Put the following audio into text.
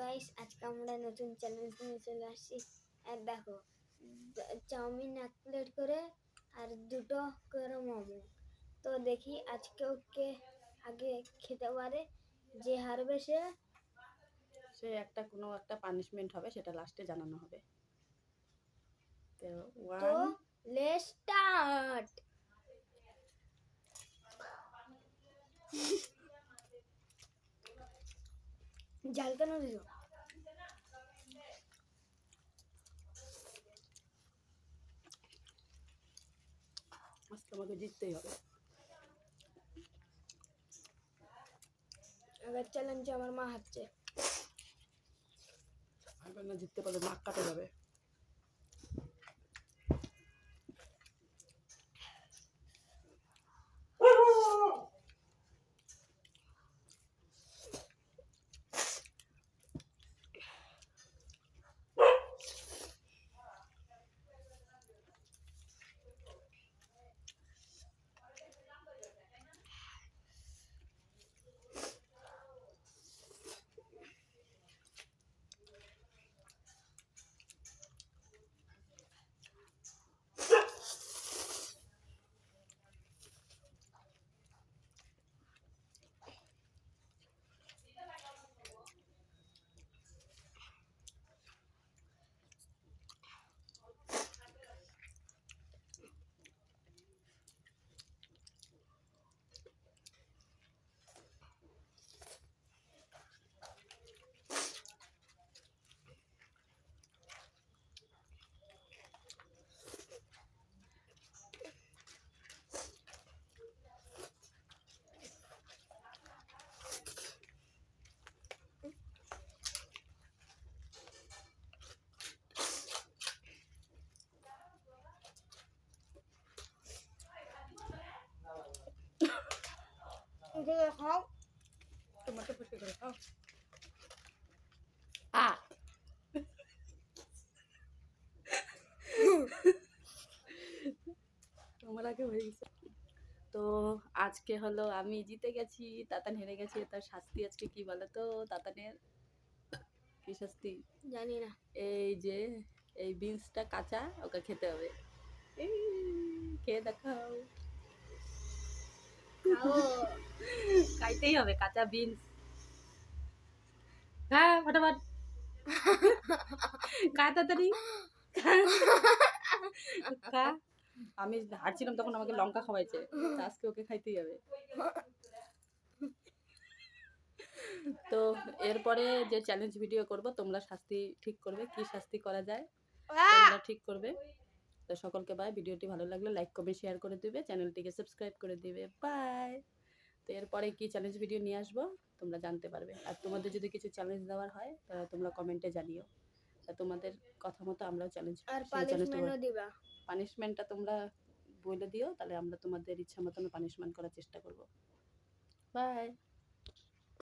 Guys আজকে আমরা নতুন চ্যালেঞ্জ নিয়ে চলে আসছি। আর দেখো চাউমিন এক প্লেট করে আর দুটো করে মোমো তো দেখি আজকে ওকে আগে খেতে পারে যে হারবে সে। সে একটা কোনো একটা পানিশমেন্ট হবে সেটা লাস্টে জানানো হবে। তো ওয়ান লে স্টার্ট জাল কেন দিল আজকে আমাকে জিততেই হবে আগের চ্যালেঞ্জে আমার মা হাঁটছে এবার না জিততে পারলে নাক কাটে যাবে এদিকে খাও। তোমাকে পরিষ্কার করে খাও। আ। আমার আগে হয়ে গেছে। তো আজকে হলো আমি জিতে গেছি তাতান হেরে গেছে তার শাস্তি আজকে কি বলো তো তাতানের কি শাস্তি? জানি না। এই যে এই বিনসটা কাঁচা ওকে খেতে হবে। এই খেয়ে দেখাও। খাও খাইতেই হবে, কাঁচা বিনস হ্যাঁ ফটাফট। খা তাড়াতাড়ি। আমি হাঁটছিলাম তখন আমাকে লঙ্কা খাওয়াইছে আজকে ওকে খাইতেই হবে। তো এরপরে যে চ্যালেঞ্জ ভিডিও করব, তোমরা শাস্তি ঠিক করবে, কি শাস্তি করা যায়, তোমরা ঠিক করবে। তো সকলকে বাই ভিডিওটি ভালো লাগলে লাইক কমেন্ট শেয়ার করে দিবে। চ্যানেলটিকে সাবস্ক্রাইব করে দিবে। বাই তো এরপরে কি চ্যালেঞ্জ ভিডিও নিয়ে আসব? তোমরা জানতে পারবে। আর তোমাদের যদি কিছু চ্যালেঞ্জ দেওয়ার হয় তাহলে তোমরা কমেন্টে জানিও। তা তোমাদের কথা মতো আমরাও চ্যালেঞ্জ আর পানিশমেন্টও দিবা। পানিশমেন্টটা তোমরা বলে দিও তাহলে আমরা তোমাদের ইচ্ছা মতন পানিশমেন্ট করার চেষ্টা করব। বাই